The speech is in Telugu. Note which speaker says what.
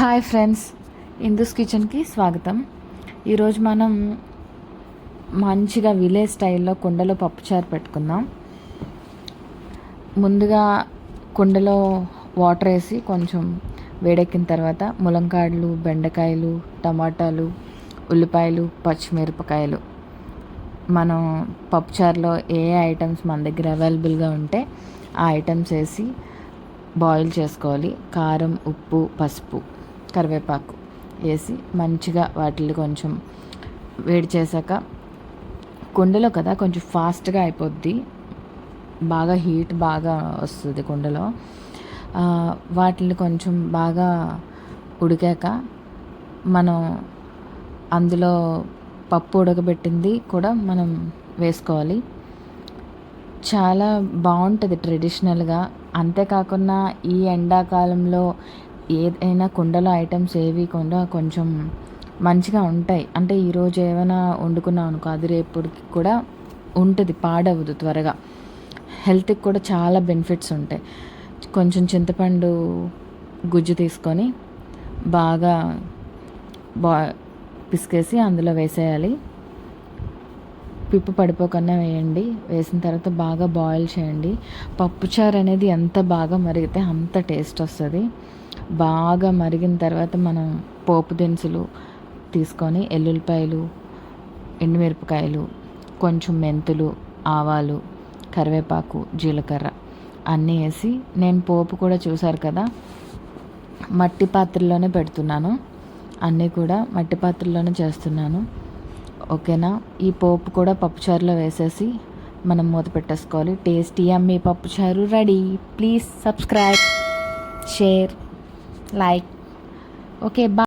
Speaker 1: హాయ్ ఫ్రెండ్స్ హిందూస్ కిచెన్కి స్వాగతం. ఈరోజు మనం మంచిగా విలేజ్ స్టైల్లో కుండలో పప్పుచారు పెట్టుకుందాం. ముందుగా కుండలో వాటర్ వేసి కొంచెం వేడెక్కిన తర్వాత ములంకాడలు బెండకాయలు టమాటాలు ఉల్లిపాయలు పచ్చిమిరపకాయలు. మనం పప్పుచారులో ఏ ఐటమ్స్ మన దగ్గర అవైలబుల్గా ఉంటే ఆ ఐటమ్స్ వేసి బాయిల్ చేసుకోవాలి. కారం ఉప్పు పసుపు. కరివేపాకు వేసి మంచిగా వాటిని కొంచెం వేడి చేశాక కుండలో కదా కొంచెం ఫాస్ట్గా అయిపోద్ది. బాగా హీట్ బాగా వస్తుంది కుండలో. వాటిని కొంచెం బాగా ఉడికాక మనం అందులో పప్పు ఉడకబెట్టింది కూడా మనం వేసుకోవాలి. చాలా బాగుంటుంది ట్రెడిషనల్గా. అంతేకాకుండా ఈ ఎండాకాలంలో ఏదైనా కుండలో ఐటమ్స్ ఏవి కూడా కొంచెం మంచిగా ఉంటాయి. అంటే ఈరోజు ఏమైనా వండుకున్నాం అనుకో అది రేపటికి కూడా ఉంటుంది పాడవదు త్వరగా. హెల్త్కి కూడా చాలా బెనిఫిట్స్ ఉంటాయి. కొంచెం చింతపండు గుజ్జు తీసుకొని బాగా బా పిసికేసి అందులో వేసేయాలి. పిప్పు పడిపోకుండా వేయండి. వేసిన తర్వాత బాగా బాయిల్ చేయండి. పప్పుచారు అనేది ఎంత బాగా మరిగితే అంత టేస్ట్ వస్తుంది. బాగా మరిగిన తర్వాత మనం పోపు దినుసులు తీసుకొని ఎల్లుల్లిపాయలు ఎండుమిరపకాయలు కొంచెం మెంతులు ఆవాలు కరివేపాకు జీలకర్ర అన్నీ వేసి నేను పోపు కూడా చూసారు కదా మట్టి పాత్రలోనే పెడుతున్నాను. అన్నీ కూడా మట్టి పాత్రలోనే చేస్తున్నాను. ఓకేనా? ఈ పోపు కూడా పప్పుచారులో వేసేసి మనం మూత పెట్టేసుకోవాలి. టేస్టీ అమ్మి పప్పుచారు ready. Please subscribe share. like okay bye.